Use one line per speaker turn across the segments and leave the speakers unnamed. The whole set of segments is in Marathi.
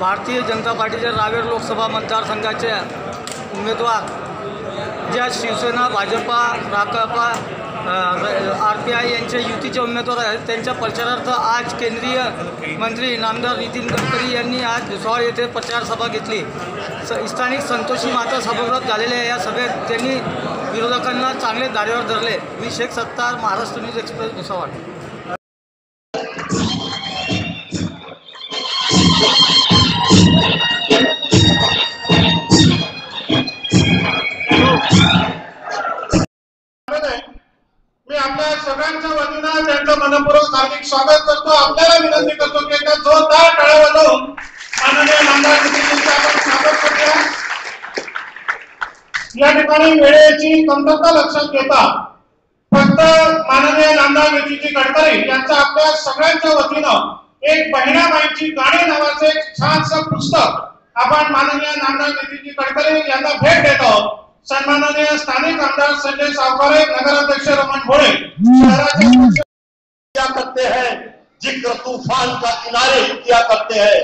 भारतीय जनता पार्टीच्या रावेर लोकसभा मतदारसंघाचे उमेदवार ज्या Shiv Sena Bhajpa Rakpa R P I यांचे युतीचे उमेदवार आहेत. त्यांच्या प्रचारार्थ आज केंद्रीय मंत्री नामदार नितीन गडकरी यांनी आज भुसावळ येथे प्रचारसभा घेतली. स स्थानिक संतोषी माता सभागृहात झालेल्या या सभेत त्यांनी विरोधकांना चांगले धारेवर धरले. मी शेख सत्तार महाराष्ट्र न्यूज एक्सप्रेस भुसावळ.
ठिकाणी वेळेची कमतरता लक्षात घेता फक्त माननीय नामदार नितीनजी गडकरी यांचा आपल्या सगळ्यांच्या वतीनं एक बहिणाबाईंची गाणी नावाचं एक छानसं पुस्तक आपण माननीय नामदार नितीनजी गडकरी यांना भेट देतो. सन्माननीय स्थानिक आमदार संजय सावकारे नगराध्यक्ष रमण भोळे शहराचे अध्यक्ष
करते हैं? जिक्र तूफान का किनारे किया करते हैं।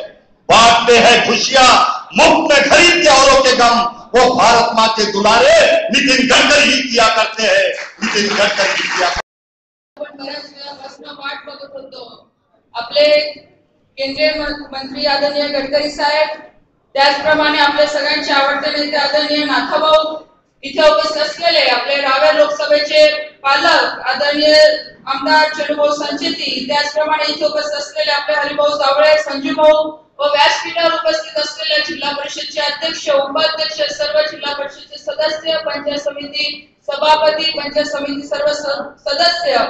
बांटते हैं खुशियां मुफ्त में खरीदते औरों के गम। वो भारत माँ के दुलारे नितिन गडकरी ही किया करते हैं। नितिन गडकरी ही किया
आपण बऱ्याच वेळापासून वाट बघत होतो. आपले केंद्रीय मंत्री आदरणीय गडकरी साहेब त्याचप्रमाणे आपले सगळ्यांचे आवडते नेते आदरणीय नाथाभाऊ इथे उपस्थित असलेले आपले रावेर लोकसभेचे पालक आदरणीय आमदार चंद्रभाऊ संचेती त्याचप्रमाणे इथे उपस्थित असलेले आपले हरिभाऊ जावळे संजू भाऊ व व्यासपीठावर उपस्थित जिल्हा परिषदचे अध्यक्ष उपाध्यक्ष सर्व जिल्हा परिषदचे सदस्य पंचायत समिती सभापती पंचायत समिती सर्व सदस्य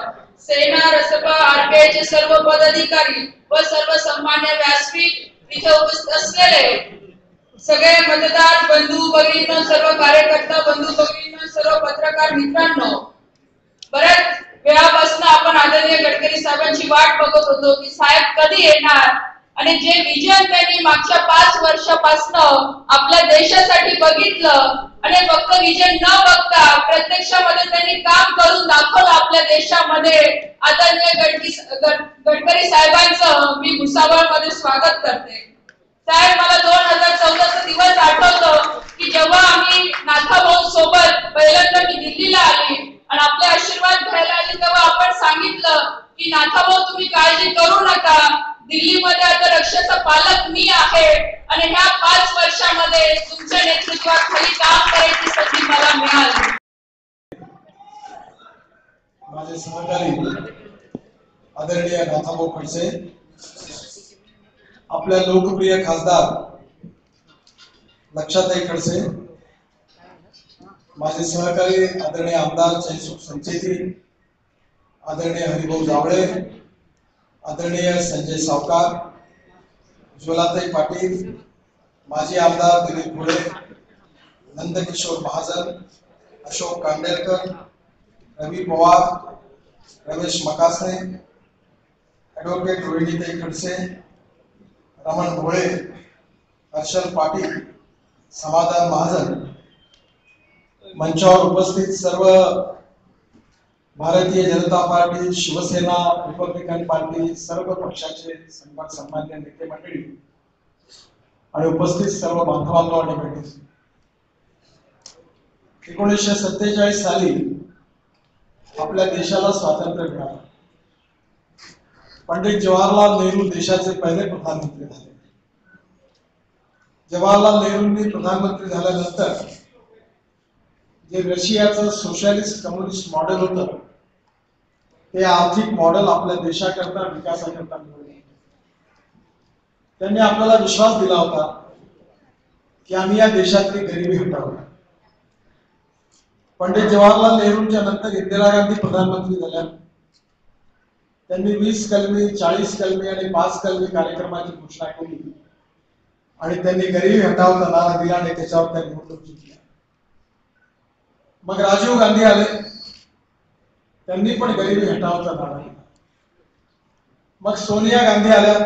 सेना रसपा आरपीआयचे सर्व पदाधिकारी व सर्व सन्मान्य व्यासपीठ इथे उपस्थित असलेले सगळे मतदार बंधू भगिनी सर्व कार्यकर्ता बंधू भगिनी सर्व पत्रकार मित्रांनो बऱ्याच वेळापासून आपण आदरणीय गडकरी साहेबांची वाट बघत होतो की साहेब कधी येणार? आणि जे विजन त्यांनी मागच्या पाच वर्षापासून आपल्या देशासाठी बघितलं आणि फक्त विजन न बघता प्रत्यक्षामध्ये त्यांनी काम करून दाखवलं आपल्या देशामध्ये आदरणीय गडकी गडकरी साहेबांचं मी भुसावळमध्ये स्वागत करते. साहेब मला दोन हजार चौदाचा दिवस आठवतो की जेव्हा आम्ही नाथाभाऊ सोबत पहिल्यांदा मी दिल्लीला आली आणि आपले आशीर्वाद घ्यायला आली तेव्हा आपण सांगितलं की नाथाभाऊ तुम्ही काळजी करू नका. दिल्लीमध्ये आता रक्षाचा पालक मी आहे. आणि ह्या पाच वर्षामध्ये तुमच्या नेतृत्वाखाली काम करायची संधी मला मिळाली.
माझे सहकारी आदरणीय नाथाभाऊ खडसे आपल्या लोकप्रिय खासदार लक्षाताई खडसे माझे सहकारी आदरणीय आमदार जयसुख संचेती आदरणीय हरिभाऊ जावळे आदरणीय संजय सावकार ज्वलाताई पाटील माजी आमदार दिलीप भोळे नंदकिशोर महाजन अशोक कांडेलकर रवी पवार रमेश मकासे ॲडव्होकेट रोहिणीताई खडसे रमण भोळे हर्षल पाटील समाधान महाजन. मंचावर उपस्थित सर्व Bharatiya Janata party Shiv Sena republican party सर्व पक्षाचे सन्मान सन्मान्य नेते मंडळी आणि उपस्थित सर्व बांधवांना आणि भेटी एकोणीसशे सत्तेचाळीस साली आपल्या देशाला स्वातंत्र्य मिळालं. पंडित जवाहरलाल नेहरू देशाचे पहिले प्रधानमंत्री झाले. जवाहरलाल नेहरूंनी प्रधानमंत्री झाल्यानंतर जे रशियाचं सोशलिस्ट कम्युनिस्ट मॉडेल होतं हे आर्थिक मॉडेल आपल्या देशाकरता विकासाकरता मिळवलं त्यांनी आपल्याला विश्वास दिला होता की आम्ही या देशातली गरिबी हटवू. पंडित जवाहरलाल नेहरूंच्या नंतर इंदिरा गांधी प्रधानमंत्री झाल्या. त्यांनी वीस कलमी चाळीस कलमी आणि पाच कलमी कार्यक्रमाची घोषणा केली. आणि त्यांनी गरिबी हटावचा नारा दिला आणि त्याच्यावर त्या निवडणूक जिंकल्या. मग राजीव गांधी आले. त्यांनी पण गरिबी हटावचा नारा दिला मग सोनिया गांधी आल्या.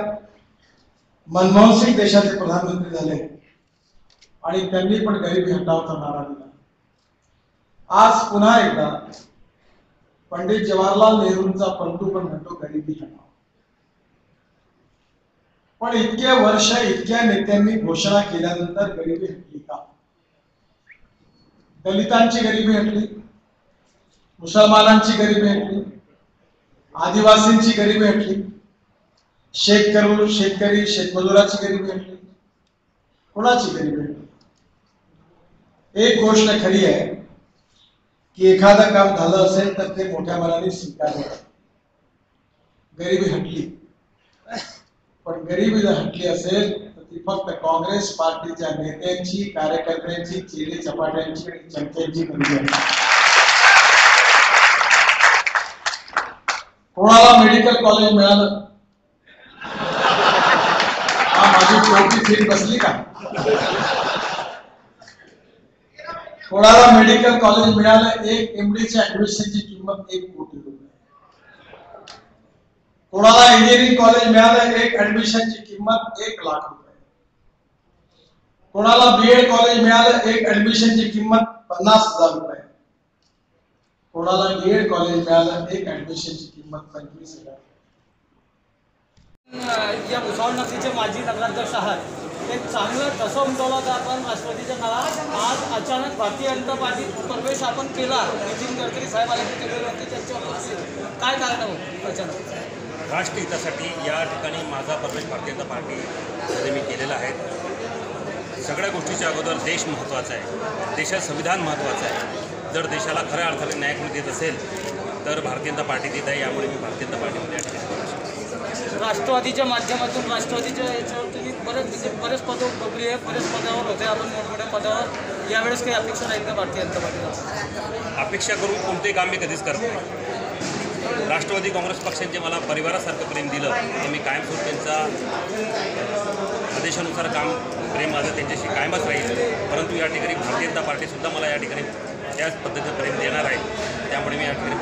मनमोहन सिंग देशाचे प्रधानमंत्री झाले. आणि त्यांनी पण गरिबी हटावचा नारा दिला आज पुन्हा एकदा पंडित जवाहरलाल नेहरूंचा पंतू पण म्हणतो गरिबी हटाव पण इतके वर्ष इतक्या नेत्यांनी घोषणा केल्यानंतर गरिबी हटली का? दलितांची गरिबी हटली. मुसलमानांची गरिबी हटली आदिवासींची गरिबी हटली शेतकरू शेतकरी शेतमजुराची गरिबी हटली कोणाची गरिबी हटली एक गोष्ट खरी आहे की एखादं काम झालं असेल तर ते मोठ्या मनाने स्वीकारलं गरिबी हटली. पण गरिबी जर हटली असेल तर ती फक्त काँग्रेस पार्टीच्या नेत्यांची कार्यकर्त्यांची चेली चपाट्यांची आणि चमक्यांची गरिबी आहे. कोणाला मेडिकल कॉलेज मिळालं? हा माझी टोपी फिट बसली का? कोणाला मेडिकल कॉलेज मिळालं? एक एमडीच्या ऍडमिशनची किंमत एक कोटी रुपये. कोणाला इंजिनिअरिंग कॉलेज मिळालं? एक ऍडमिशनची किंमत एक लाख रुपये. कोणाला बीएड कॉलेज मिळालं? एक ऍडमिशनची किंमत पन्नास हजार रुपये. कोणाला डीएड कॉलेज मिळालं एक ऍडमिशनची किंमत पंचवीस हजार.
या भुसावळ नगरीचे माजी नगराध्यक्ष आहात. एक चांगलं तसं उमटवलं होतं आपण राष्ट्रवादीच्या काळात आज अचानक भारतीय जनता पार्टीत प्रवेश आपण केला. नितीन गडकरी साहेब आले की होते. काय कारण हो अचानक
राष्ट्र हितासाठी या ठिकाणी माझा प्रवेश भारतीय जनता पार्टीमध्ये मी केलेला आहे. सगळ्या गोष्टीच्या अगोदर देश महत्त्वाचा आहे. देशात संविधान महत्त्वाचं आहे. जर देशाला खऱ्या अर्थाने न्याय कोणी देत असेल तर भारतीय जनता पार्टी देत आहे. यामुळे मी भारतीय जनता पार्टीमध्ये.
राष्ट्रवादीच्या माध्यमातून राष्ट्रवादीच्या याच्यावर तुम्ही बरेच म्हणजे बरेच पदं बघली आहे बरेच पदावर होते आपण मोठमोठ्या पदावर यावेळेस काही अपेक्षा नाहीत का भारतीय जनता पार्टीला?
अपेक्षा करून कोणतेही काम मी कधीच करत नाही. राष्ट्रवादी काँग्रेस पक्षांचे मला परिवारासारखं प्रेम दिलं. ते मी कायमस्वरूपी त्यांचा आदेशानुसार काम प्रेम माझं त्यांच्याशी कायमच राहील. परंतु या ठिकाणी भारतीय जनता पार्टीसुद्धा मला या ठिकाणी त्याच पद्धतीपर्यंत प्रेम देणार आहे. त्यामुळे मी अखेर